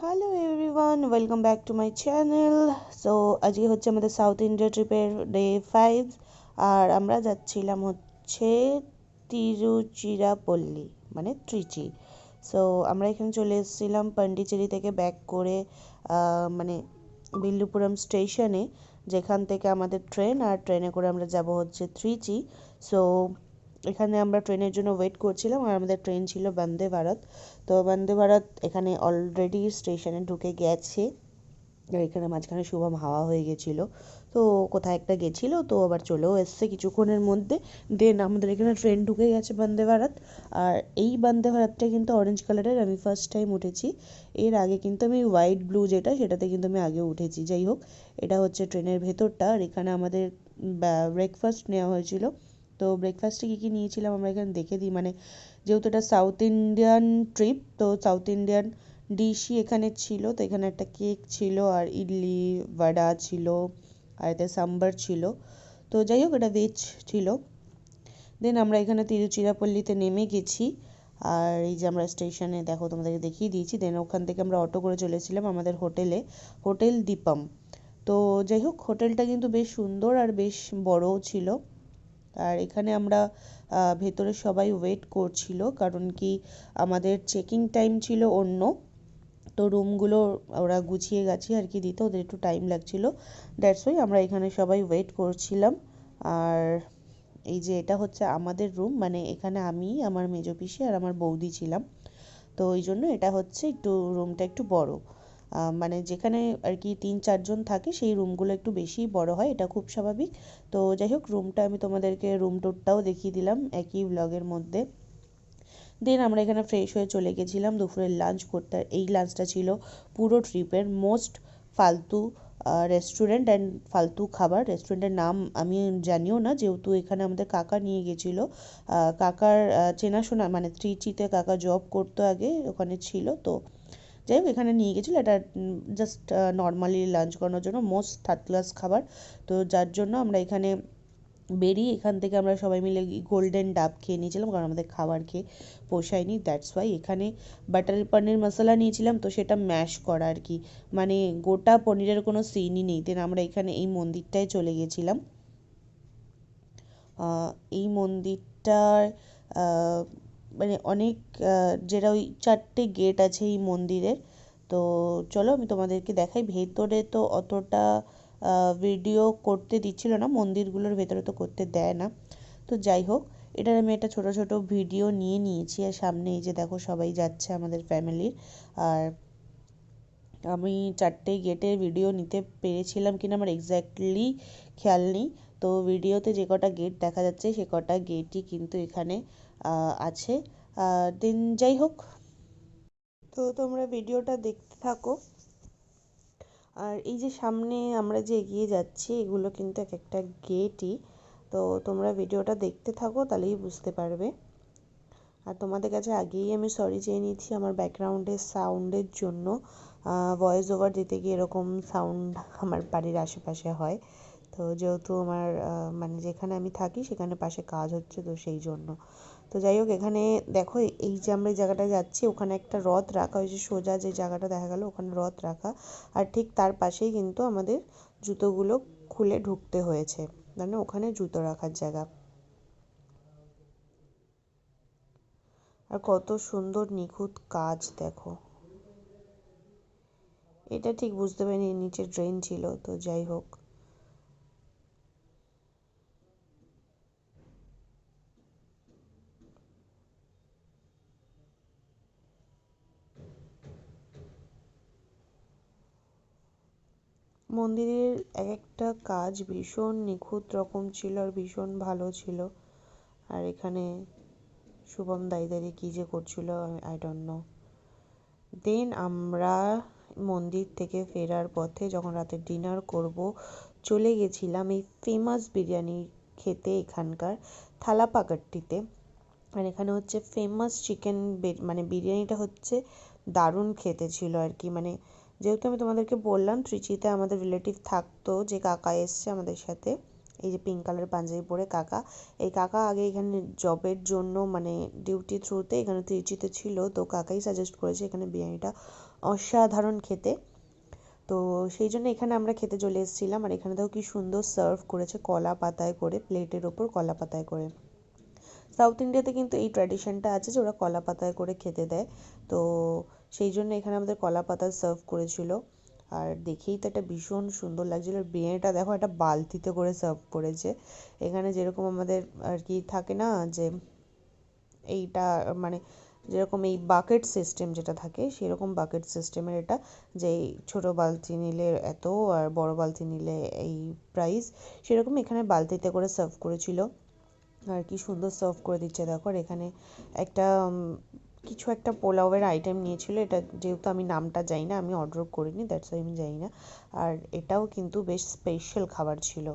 Hello everyone welcome back to my channel so আজকে হচ্ছে আমাদের সাউথ ইন্ডিয়া ট্রিপের ডে ফাইভ আর আমরা যাচ্ছিলাম হচ্ছে তিরুচিরাপল্লী মানে ত্রিচি সো আমরা এখানে চলে এসেছিলাম পন্ডিচেরি থেকে ব্যাক করে মানে বিল্লুপুরম স্টেশনে যেখান থেকে আমাদের ট্রেন আর ট্রেনে করে আমরা যাব হচ্ছে ত্রিচি সো এখানে আমরা ট্রেনের জন্য ওয়েট করছিলাম আর আমাদের ট্রেন ছিল বন্দে ভারত। তো বন্দে ভারত এখানে অলরেডি স্টেশনে ঢুকে গেছে। এখানে মাঝখানে শুভম হাওয়া হয়ে গেছিল। তো কোথায় একটা গেছিল, তো আবার চলেও এসছে কিছুক্ষণের মধ্যে। দেন আমাদের এখানে ট্রেন ঢুকে গেছে বন্দে ভারত। আর এই বন্দে ভারতটা কিন্তু অরেঞ্জ কালারের আমি ফার্স্ট টাইম উঠেছি। এর আগে কিন্তু আমি হোয়াইট ব্লু যেটা, সেটাতে কিন্তু আমি আগে উঠেছি। যাই হোক, এটা হচ্ছে ট্রেনের ভেতরটা। আর এখানে আমাদের ব্রেকফাস্ট নেওয়া হয়েছিল। তো ব্রেকফাস্টে কী কী নিয়েছিলাম আমরা এখানে দেখে দিই। মানে যেহেতু এটা সাউথ ইন্ডিয়ান ট্রিপ তো সাউথ ইন্ডিয়ান ডিশই এখানে ছিল। তো এখানে একটা কেক ছিল আর ইডলি ভাডা ছিল আর এতে সাম্বার ছিল। তো যাই হোক, এটা ভেজ ছিল। দেন আমরা এখানে তিরুচিরাপল্লিতে নেমে গেছি। আর এই যে আমরা স্টেশনে দেখো তোমাদেরকে দেখিয়ে দিয়েছি। দেন ওখান থেকে আমরা অটো করে চলেছিলাম আমাদের হোটেলে হোটেল দীপম তো যাই হোক হোটেলটা কিন্তু বেশ সুন্দর আর বেশ বড়ও ছিল। আর এখানে আমরা ভেতরে সবাই ওয়েট করছিল, কারণ কি আমাদের চেকিং টাইম ছিল অন্য, তো রুমগুলো ওরা গুছিয়ে গেছে আর কি দিতে, ওদের একটু টাইম লাগছিল। দ্যাটস ওয়াই আমরা এখানে সবাই ওয়েট করছিলাম। আর এই যে এটা হচ্ছে আমাদের রুম মানে এখানে আমি, আমার মেজো পিসি আর আমার বৌদি ছিলাম। তো ওই জন্য এটা হচ্ছে একটু রুমটা একটু বড়। মানে যেখানে আর কি তিন চারজন থাকে, সেই রুমগুলো একটু বেশি বড় হয়, এটা খুব স্বাভাবিক। তো যাই হোক রুমটা আমি তোমাদেরকে রুম টুরটাও দেখিয়ে দিলাম একই ব্লগের মধ্যে। দেন আমরা এখানে ফ্রেশ হয়ে চলে গেছিলাম দুপুরের লাঞ্চ করতে। এই লাঞ্চটা ছিল পুরো ট্রিপের মোস্ট ফালতু রেস্টুরেন্ট অ্যান্ড ফালতু খাবার। রেস্টুরেন্টের নাম আমি জানিও না, যেহেতু এখানে আমাদের কাকা নিয়ে গেছিল। কাকার চেনাশোনা মানে ত্রিচিতে কাকা জব করতো আগে, ওখানে ছিল, তো হোক এখানে নিয়ে গেছিল এটা জাস্ট নর্মালি লাঞ্চ করানোর জন্য মোস্ট থার্ড ক্লাস খাবার। তো যার জন্য আমরা এখানে বেরিয়ে এখান থেকে আমরা সবাই মিলে গোল্ডেন ডাব খেয়ে নিয়েছিলাম, কারণ আমাদের খাবার খেয়ে পোষায়নি দ্যাটস ওয়াই এখানে বাটার পনির মশলা নিয়েছিলাম, তো সেটা ম্যাশ করা আর কি। মানে গোটা পনিরের কোনো সিনই নেই। দেন আমরা এখানে এই মন্দিরটায় চলে গেছিলাম। এই মন্দিরটার মানে অনেক যেটা ওই চারটে গেট আছে এই মন্দিরের। তো চলো আমি তোমাদেরকে দেখাই। ভেতরে তো অতটা ভিডিও করতে দিচ্ছিল না। মন্দিরগুলোর ভেতরে তো করতে দেয় না। তো যাই হোক, এটার আমি একটা ছোটো ছোটো ভিডিও নিয়ে নিয়েছি। আর সামনে এই যে দেখো, সবাই যাচ্ছে আমাদের ফ্যামিলির আর আমি চারটে গেটের ভিডিও নিতে পেরেছিলাম কিনা আমার এক্স্যাক্টলি খেয়াল নেই। তো ভিডিওতে যে কটা গেট দেখা যাচ্ছে, সে কটা গেটই কিন্তু এখানে আছে। দেন যাই হোক। তো তোমরা ভিডিওটা দেখতে থাকো। আর এই যে সামনে আমরা যে এগিয়ে যাচ্ছি, এগুলো কিন্তু এক একটা গেটই তো তোমরা ভিডিওটা দেখতে থাকো, তাহলেই বুঝতে পারবে। আর তোমাদের কাছে আগেই আমি সরি চেয়ে নিচ্ছি আমার ব্যাকগ্রাউন্ডের সাউন্ডের জন্য। ভয়েস ওভার দিতে গিয়ে এরকম সাউন্ড আমার বাড়ির আশেপাশে হয়। তো যেহেতু আমার মানে যেখানে আমি থাকি সেখানে পাশে কাজ হচ্ছে তো সেই জন্য। তো যাই হোক, এখানে দেখো এই যে আমরা এই জায়গাটায় যাচ্ছি, ওখানে একটা রথ রাখা হয়েছে, সোজা যে জায়গাটা দেখা গেল ওখানে রথ রাখা। আর ঠিক তার পাশেই কিন্তু আমাদের জুতোগুলো খুলে ঢুকতে হয়েছে। মানে ওখানে জুতো রাখার জায়গা। আর কত সুন্দর নিখুঁত কাজ, দেখো। এটা ঠিক বুঝতে পারিনি, নিচে ড্রেন ছিল, তো যাই হোক। মন্দিরের এক একটা কাজ ভীষণ নিখুঁত রকম ছিল আর ভীষণ ভালো ছিল। আর এখানে শুভম দাঁড়িয়ে দাঁড়িয়ে কী যে করছিল আই ডোন্ট নো দেন আমরা মন্দির থেকে ফেরার পথে যখন রাতে ডিনার করব, চলে গেছিলাম এই ফেমাস বিরিয়ানি খেতে এখানকার থালাপাকাট্টিতে। আর এখানে হচ্ছে ফেমাস চিকেন মানে বিরিয়ানিটা হচ্ছে দারুণ খেতে ছিল আর কি মানে যেহেতু আমি তোমাদেরকে বললাম, ত্রিচিতে আমাদের রিলেটিভ থাকতো যে কাকা এসছে আমাদের সাথে, এই যে পিঙ্ক কালার পাঞ্জাবি পরে কাকা। এই কাকা আগে এখানে জবের জন্য মানে ডিউটি থ্রুতে এখানে ত্রিচিতে ছিল, তো কাকাই সাজেস্ট করেছে এখানে বিরিয়ানিটা অসাধারণ খেতে। তো সেই জন্য এখানে আমরা খেতে চলে এসেছিলাম, আর এখানে দেখো কি সুন্দর সার্ভ করেছে কলা পাতায় করে প্লেটের ওপর কলা পাতায় করে। সাউথ ইন্ডিয়াতে কিন্তু এই ট্র্যাডিশনটা আছে যে ওরা কলা পাতায় করে খেতে দেয়। তো সেই জন্য এখানে আমাদের কলা পাতায় সার্ভ করেছিল। আর দেখেই তো একটা ভীষণ সুন্দর লাগছিল। আর বিরিয়ানিটা দেখো, একটা বালতিতে করে সার্ভ করেছে। এখানে যেরকম আমাদের আর কি থাকে না যে, এইটা মানে যেরকম এই বাকেট সিস্টেম যেটা থাকে, সেরকম বাকেট সিস্টেমের এটা যে ছোট বালতি নিলে এত আর বড় বালতি নিলে এই প্রাইস সেরকম এখানে বালতিতে করে সার্ভ করেছিল। আর কি সুন্দর সার্ভ করে দিচ্ছে। দেখো আর এখানে একটা কিছু একটা পোলাওয়ের আইটেম নিয়েছিল, এটা যেহেতু আমি নামটা জানি না, আমি অর্ডার করিনি দ্যাটস ওয়াই আমি জানি না। আর এটাও কিন্তু বেশ স্পেশাল খাবার ছিল।